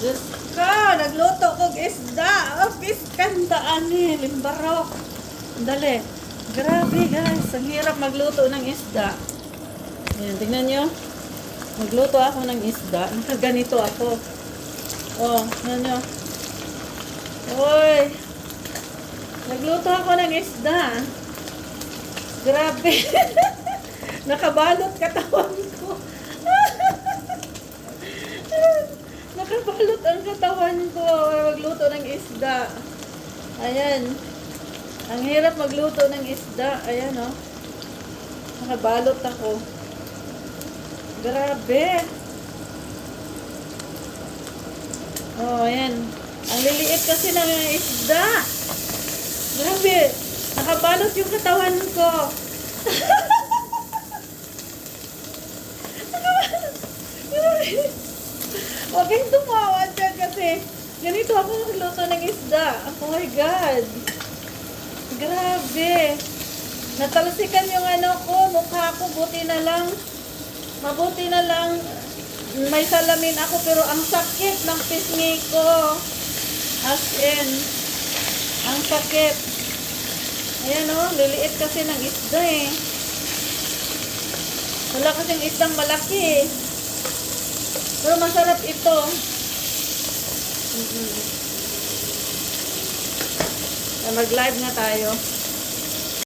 Diyos ka, nagluto kog isda. Oh, piskanda ani, limbarok. Dali. Grabe guys, ang hirap magluto ng isda. Ayan, tingnan nyo. Magluto ako ng isda. Nakaganito ako. Oh, tingnan nyo. Uy. Nagluto ako ng isda. Grabe. Nakabalot katawan ko. Nakabalot ang katawan ko. Magluto ng isda. Ayan. Ang hirap magluto ng isda. Ayan, oh. Nakabalot ako. Grabe. Oh, ayan. Ang liliit kasi ng isda. Grabe. Nakabalot yung katawan ko. ganito ako magluto ng isda. Oh my God. Grabe. Natalsikan yung ano ko, mukha ko, buti na lang. Mabuti na lang. May salamin ako pero ang sakit ng pisngi ko. As in, ang sakit. Ayan o, liliit kasi ng isda eh. Wala kasing isdang malaki eh. Pero masarap ito. Mm-mm. Mag-live na tayo.